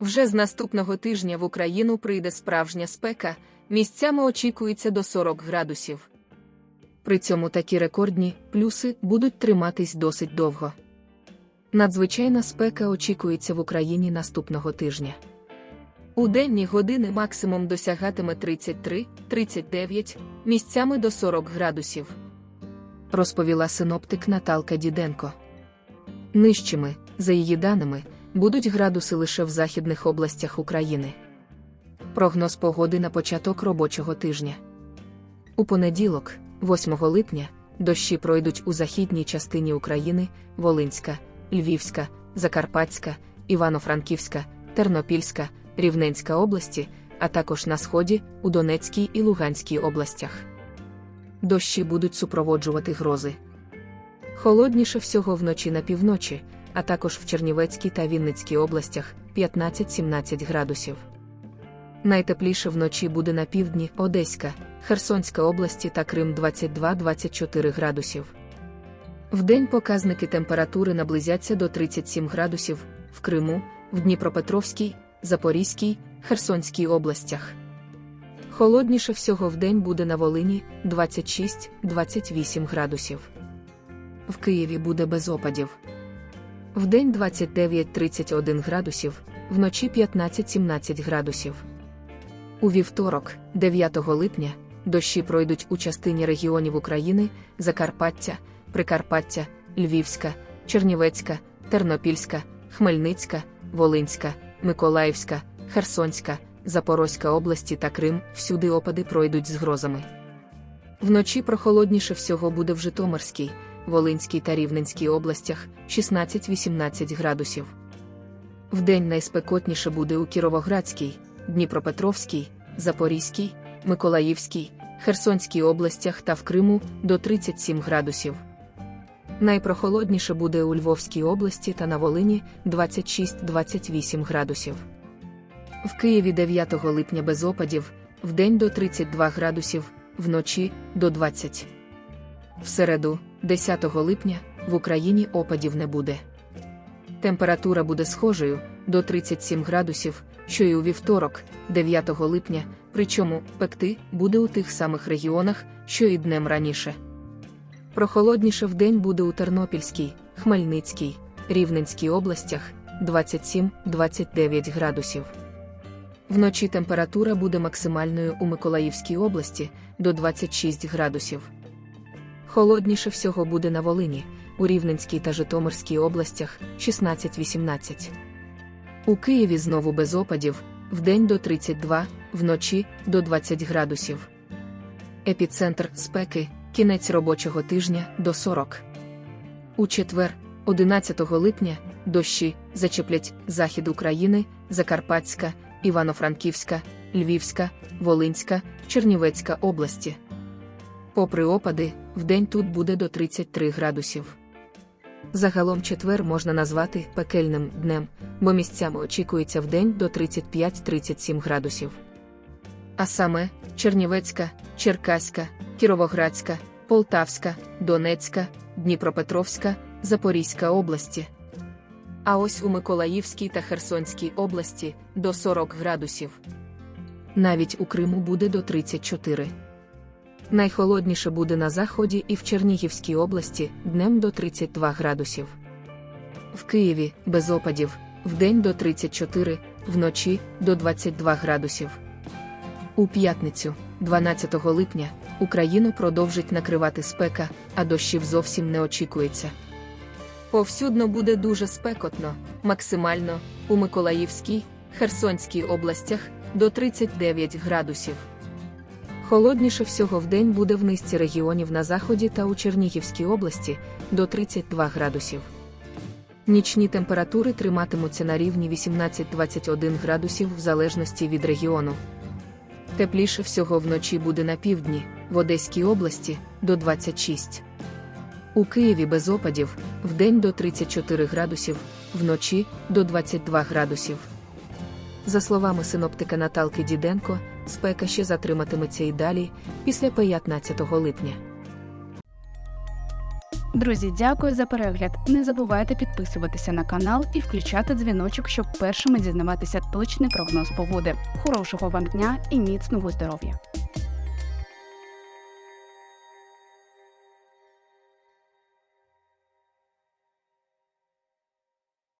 Вже з наступного тижня в Україну прийде справжня спека, місцями очікується до 40 градусів. При цьому такі рекордні плюси будуть триматись досить довго. Надзвичайна спека очікується в Україні наступного тижня. У денні години максимум досягатиме 33-39, місцями до 40 градусів. Розповіла синоптик Наталка Діденко. Нижчими, за її даними, будуть градуси лише в західних областях України. Прогноз погоди на початок робочого тижня. У понеділок, 8 липня, дощі пройдуть у західній частині України, Волинська, Львівська, Закарпатська, Івано-Франківська, Тернопільська, Рівненська області, а також на сході, у Донецькій і Луганській областях. Дощі будуть супроводжувати грози. Холодніше всього вночі на півночі, а також в Чернівецькій та Вінницькій областях 15-17 градусів. Найтепліше вночі буде на півдні Одеська, Херсонська області та Крим 22-24 градусів. Вдень показники температури наблизяться до 37 градусів в Криму, в Дніпропетровській, Запорізькій, Херсонській областях. Холодніше всього вдень буде на Волині 26-28 градусів. В Києві буде без опадів. Вдень 29-31 градусів, вночі 15-17 градусів. У вівторок, 9 липня, дощі пройдуть у частині регіонів України, Закарпаття, Прикарпаття, Львівська, Чернівецька, Тернопільська, Хмельницька, Волинська, Миколаївська, Херсонська, Запорозька області та Крим всюди опади пройдуть з грозами. Вночі прохолодніше всього буде в Житомирській, Волинській та Рівненській областях 16-18 градусів. Вдень найспекотніше буде у Кіровоградській, Дніпропетровській, Запорізькій, Миколаївській, Херсонській областях та в Криму до 37 градусів. Найпрохолодніше буде у Львовській області та на Волині 26-28 градусів. В Києві 9 липня без опадів, вдень до 32 градусів, вночі до 20. В середу, 10 липня, в Україні опадів не буде. Температура буде схожою до 37 градусів, що і у вівторок, 9 липня, причому пекти буде у тих самих регіонах, що і днем раніше. Прохолодніше вдень буде у Тернопільській, Хмельницькій, Рівненській областях 27-29 градусів. Вночі температура буде максимальною у Миколаївській області до 26 градусів. Холодніше всього буде на Волині, у Рівненській та Житомирській областях 16-18. У Києві знову без опадів, вдень до 32, вночі до 20 градусів. Епіцентр спеки, кінець робочого тижня до 40. У четвер, 11 липня, дощі зачеплять захід України, Закарпатська, Івано-Франківська, Львівська, Волинська, Чернівецька області. Попри опади, вдень тут буде до 33 градусів. Загалом четвер можна назвати пекельним днем, бо місцями очікується вдень до 35-37 градусів. А саме Чернівецька, Черкаська, Кіровоградська, Полтавська, Донецька, Дніпропетровська, Запорізька області. А ось у Миколаївській та Херсонській області до 40 градусів. Навіть у Криму буде до 34. Найхолодніше буде на заході і в Чернігівській області днем до 32 градусів. В Києві без опадів, вдень до 34, вночі до 22 градусів. У п'ятницю, 12 липня, Україну продовжить накривати спека, а дощів зовсім не очікується. Повсюдно буде дуже спекотно, максимально у Миколаївській, Херсонській областях до 39 градусів. Холодніше всього вдень буде в низці регіонів на заході та у Чернігівській області до 32 градусів. Нічні температури триматимуться на рівні 18-21 градусів в залежності від регіону. Тепліше всього вночі буде на півдні, в Одеській області до 26. У Києві без опадів, вдень до 34 градусів, вночі до 22 градусів. За словами синоптика Наталки Діденко, спека ще затриматиметься і далі, після 15 липня. Друзі, дякую за перегляд. Не забувайте підписуватися на канал і включати дзвіночок, щоб першими дізнаватися точний прогноз погоди. Хорошого вам дня і міцного здоров'я!